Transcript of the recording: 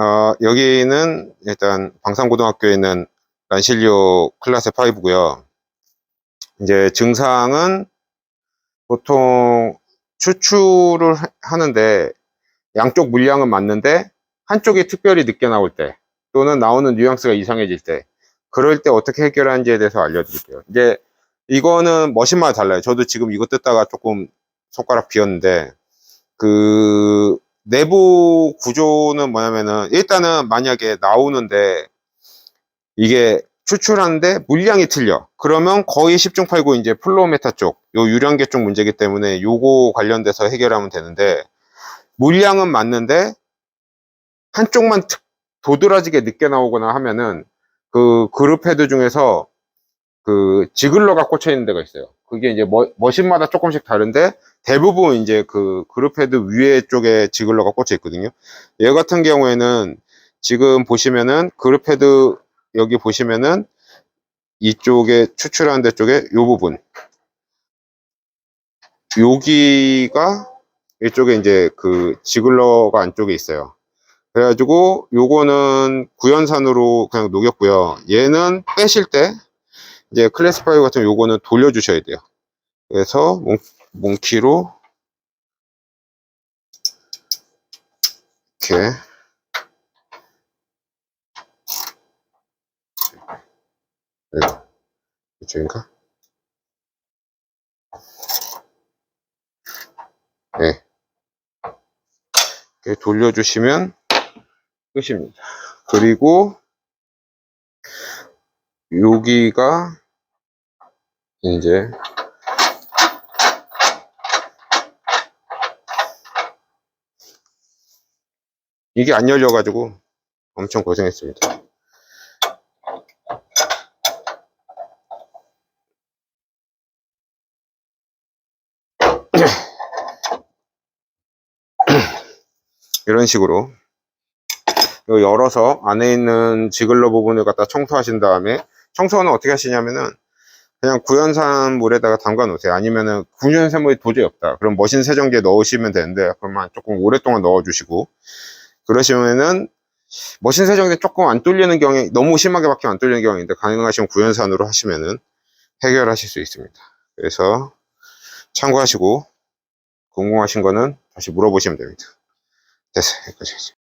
어, 여기는 일단 방산고등학교에 있는 란실리오 클라스 5고요. 이제 증상은 보통 추출을 하- 하는데 양쪽 물량은 맞는데 한쪽이 특별히 늦게 나올 때 또는 나오는 뉘앙스가 이상해질 때 그럴 때 어떻게 해결하는지에 대해서 알려드릴게요. 이제 이거는 머신마다 달라요. 저도 지금 이거 뜯다가 조금 손가락 비었는데 그 내부 구조는 뭐냐면은 일단은 만약에 나오는데 이게 추출하는데 물량이 틀려. 그러면 거의 10중 8구 이제 플로메타 쪽, 요 유량계 쪽 문제이기 때문에 요거 관련돼서 해결하면 되는데 물량은 맞는데 한쪽만 특- 도드라지게 늦게 나오거나 하면은 그 그룹 헤드 중에서 그 지글러가 꽂혀 있는 데가 있어요. 그게 이제 머, 머신마다 조금씩 다른데 대부분 이제 그 그룹 헤드 위에 쪽에 지글러가 꽂혀 있거든요. 얘 같은 경우에는 지금 보시면은 그룹 헤드 여기 보시면은 이쪽에 추출하는 데 쪽에 요 부분 여기가 이쪽에 이제 그 지글러가 안쪽에 있어요. 그래가지고 요거는 구연산으로 그냥 녹였고요. 얘는 빼실 때 이제 클래스 5 같은 요거는 돌려주셔야 돼요. 그래서 몽, 몽키로 이렇게 네. 이쪽인가? 네. 이렇게 돌려주시면 끝입니다. 그리고 여기가 이제 이게 안 열려가지고 엄청 고생했습니다. 이런 식으로 열어서 안에 있는 지글러 부분을 갖다 청소하신 다음에 청소는 어떻게 하시냐면은 그냥 구연산 물에다가 담가 놓으세요. 아니면은 구연산 물이 도저히 없다. 그럼 머신 세정기에 넣으시면 되는데 그러면 조금 오랫동안 넣어주시고 그러시면은 머신 세정기 조금 안 뚫리는 경우에 너무 심하게 박히면 안 뚫리는 경우인데 가능하시면 구연산으로 하시면은 해결하실 수 있습니다. 그래서 참고하시고 궁금하신 거는 다시 물어보시면 됩니다. 됐어요. 여기까지.